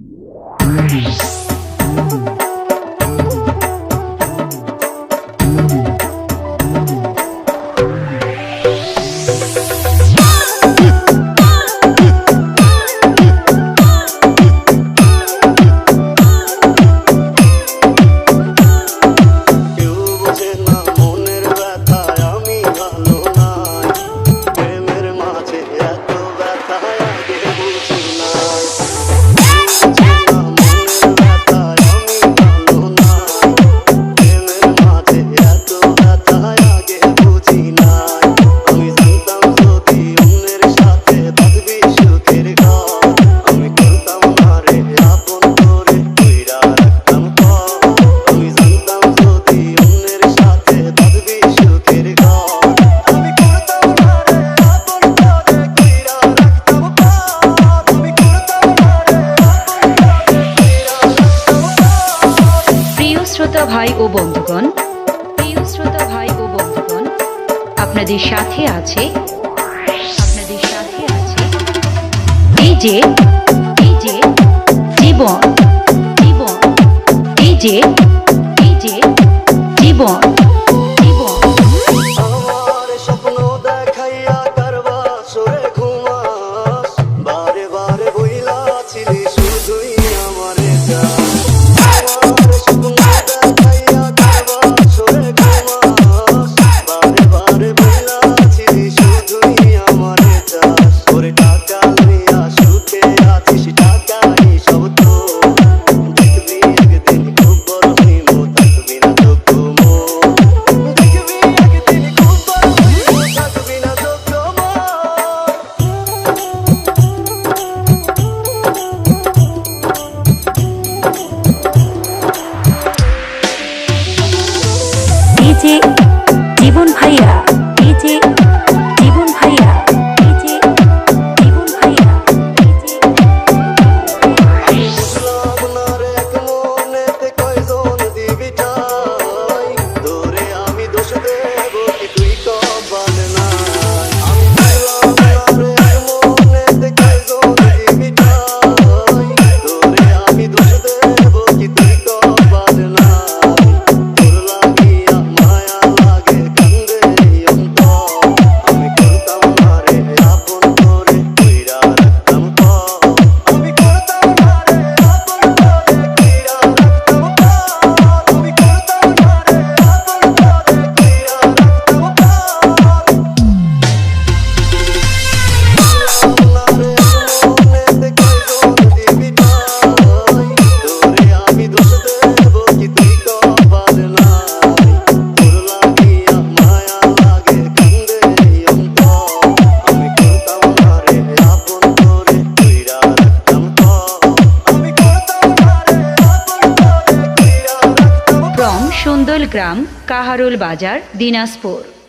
Música ভাই ও বন্ধুগণ, প্রিয় শ্রোতা ভাই ও বন্ধুগণ, আপনাদের সাথে আছে, আপনাদের সাথে আছে এই যে এই যে জীবন জীবন এই যে এই যে জীবন। জীবন ভাইয়া। আমদল গ্রাম কাহারুল বাজার দিনাজপুর।